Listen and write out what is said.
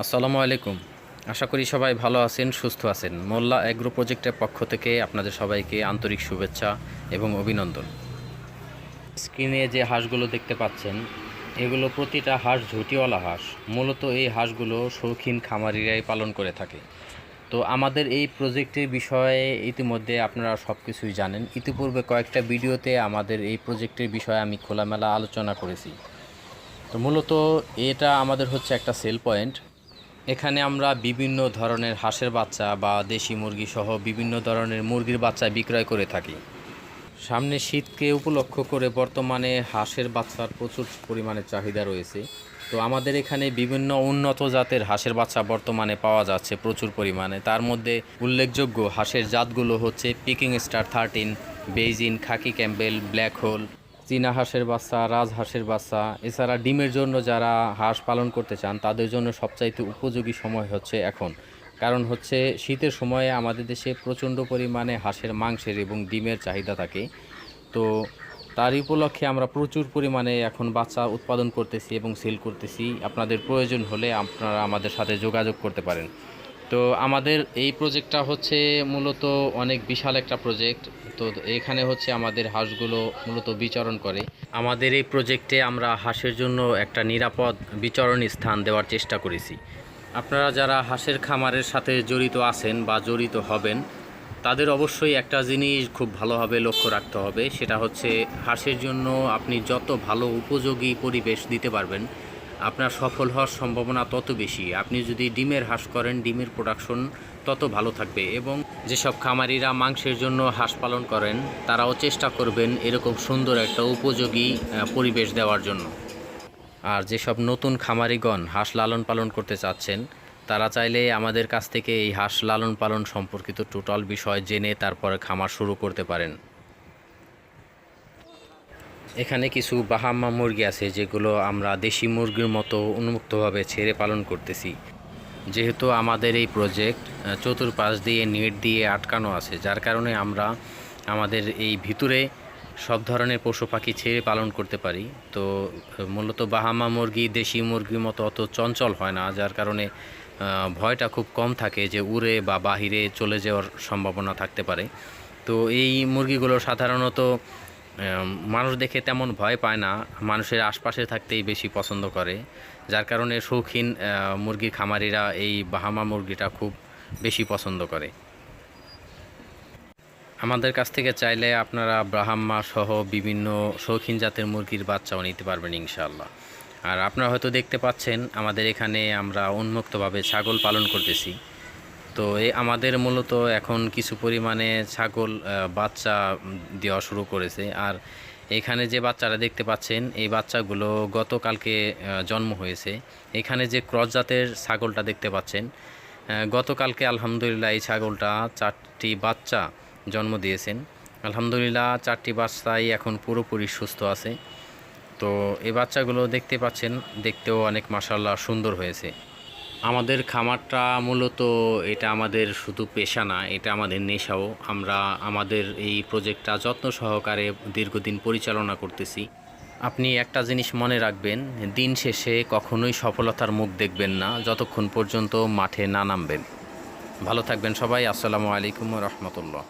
আসসালামু আলাইকুম। আশা করি সবাই ভালো আছেন, সুস্থ আছেন। মোল্লা অ্যাগ্রো প্রজেক্টের পক্ষ থেকে আপনাদের সবাইকে আন্তরিক শুভেচ্ছা এবং অভিনন্দন। স্ক্রিনে যে হাঁসগুলো দেখতে পাচ্ছেন, এগুলো প্রতিটা হাঁস ঝুঁটিওয়ালা হাঁস। মূলত এই হাঁসগুলো শৌখিন খামারিরাই পালন করে থাকে। তো আমাদের এই প্রজেক্টের বিষয়ে ইতিমধ্যে আপনারা সব কিছুই জানেন। ইতিপূর্বে কয়েকটা ভিডিওতে আমাদের এই প্রজেক্টের বিষয়ে আমি খোলামেলা আলোচনা করেছি। তো মূলত এটা আমাদের হচ্ছে একটা সেল পয়েন্ট এখানে আমরা বিভিন্ন ধরনের হাঁসের বাচ্চা বা দেশি মুরগি সহ বিভিন্ন ধরনের মুরগির বাচ্চা বিক্রয় করে থাকি। সামনে শীতকে উপলক্ষ করে বর্তমানে হাঁসের বাচ্চার প্রচুর পরিমাণে চাহিদা রয়েছে। তো আমাদের এখানে বিভিন্ন উন্নত জাতের হাঁসের বাচ্চা বর্তমানে পাওয়া যাচ্ছে প্রচুর পরিমাণে। তার মধ্যে উল্লেখযোগ্য হাঁসের জাতগুলো হচ্ছে Peking star thirteen Beijing khaki Campbell black whole চীনা হাঁসের বাচ্চা রাজহাঁসের বাচ্চা, এছাড়া ডিমের জন্য যারা হাঁস পালন করতে চান, তাদের জন্য সবচাইতে উপযোগী সময় হচ্ছে এখন। কারণ হচ্ছে শীতের সময়ে আমাদের দেশে প্রচণ্ড পরিমাণে হাঁসের মাংসের এবং ডিমের চাহিদা থাকে। তো তার উপলক্ষে আমরা প্রচুর পরিমাণে এখন বাচ্চা উৎপাদন করতেছি এবং সেল করতেছি। আপনাদের প্রয়োজন হলে আপনারা আমাদের সাথে যোগাযোগ করতে পারেন। তো আমাদের এই প্রজেক্টটা হচ্ছে মূলত অনেক বিশাল একটা প্রজেক্ট তো এখানে হচ্ছে আমাদের হাঁসগুলো মূলত বিচরণ করে। আমাদের এই প্রজেক্টে আমরা হাঁসের জন্য একটা নিরাপদ বিচরণী স্থান দেওয়ার চেষ্টা করেছি। আপনারা যারা হাঁসের খামারের সাথে জড়িত আছেন বা জড়িত হবেন, তাদের অবশ্যই একটা জিনিস খুব ভালোভাবে লক্ষ্য রাখতে হবে, সেটা হচ্ছে হাঁসের জন্য আপনি যত ভালো উপযোগী পরিবেশ দিতে পারবেন আপনার সফল হওয়ার সম্ভাবনা তত বেশি। আপনি যদি ডিমের হাঁস করেন, ডিমের প্রোডাকশন তত ভালো থাকবে এবং যেসব খামারিরা মাংসের জন্য হাঁস পালন করেন, তারাও চেষ্টা করবেন এরকম সুন্দর একটা উপযোগী পরিবেশ দেওয়ার জন্য। আর যেসব নতুন খামারিগণ হাঁস লালন পালন করতে চাচ্ছেন, তারা চাইলে আমাদের কাছ থেকে এই হাঁস লালন পালন সম্পর্কিত টোটাল বিষয় জেনে তারপরে খামার শুরু করতে পারেন। এখানে কিছু বাহামা মুরগি আছে যেগুলো আমরা দেশি মুরগির মতো উন্মুক্তভাবে ছেড়ে পালন করতেছি। যেহেতু আমাদের এই প্রজেক্ট চতুর্পাশ দিয়ে নেট দিয়ে আটকানো আছে, যার কারণে আমরা আমাদের এই ভিতরে সব ধরনের পশু পাখি ছেড়ে পালন করতে পারি। তো মূলত বাহামা মুরগি, দেশি মুরগির মতো অত চঞ্চল হয় না, যার কারণে ভয়টা খুব কম থাকে যে উড়ে বা বাহিরে চলে যাওয়ার সম্ভাবনা থাকতে পারে। তো এই মুরগিগুলো সাধারণত মানুষ দেখে তেমন ভয় পায় না। মানুষের আশপাশে থাকতেই বেশি পছন্দ করে। যার কারণে শৌখিন মুরগি খামারিরা এই বাহামা মুরগিটা খুব বেশি পছন্দ করে। আমাদের কাছ থেকে চাইলে আপনারা ব্রাহ্মা সহ বিভিন্ন শৌখিন জাতের মুরগির বাচ্চাও নিতে পারবেন ইনশাআল্লাহ। আর আপনারা হয়তো দেখতে পাচ্ছেন, আমাদের এখানে আমরা উন্মুক্তভাবে ছাগল পালন করতেছি। তো এই আমাদের মূলত এখন কিছু পরিমাণে ছাগল বাচ্চা দেওয়া শুরু করেছে। আর এখানে যে বাচ্চারা দেখতে পাচ্ছেন, এই বাচ্চাগুলো গতকালকে জন্ম হয়েছে। এখানে যে ক্রস জাতের ছাগলটা দেখতে পাচ্ছেন গতকালকে আলহামদুলিল্লাহ এই ছাগলটা চারটি বাচ্চা জন্ম দিয়েছেন। আলহামদুলিল্লাহ চারটি বাচ্চাই এখন পুরোপুরি সুস্থ আছে। তো এই বাচ্চাগুলো দেখতে পাচ্ছেন, দেখতেও অনেক মাসাল্লাহ সুন্দর হয়েছে। আমাদের খামারটা মূলত এটা আমাদের শুধু পেশা না, এটা আমাদের নেশাও। আমরা আমাদের এই প্রজেক্টটা যত্ন সহকারে দীর্ঘদিন পরিচালনা করতেছি। আপনি একটা জিনিস মনে রাখবেন, দিন শেষে কখনোই সফলতার মুখ দেখবেন না, যতক্ষণ পর্যন্ত মাঠে না নামবেন। ভালো থাকবেন সবাই, আসসালামু আলাইকুম রহমতুল্লাহ।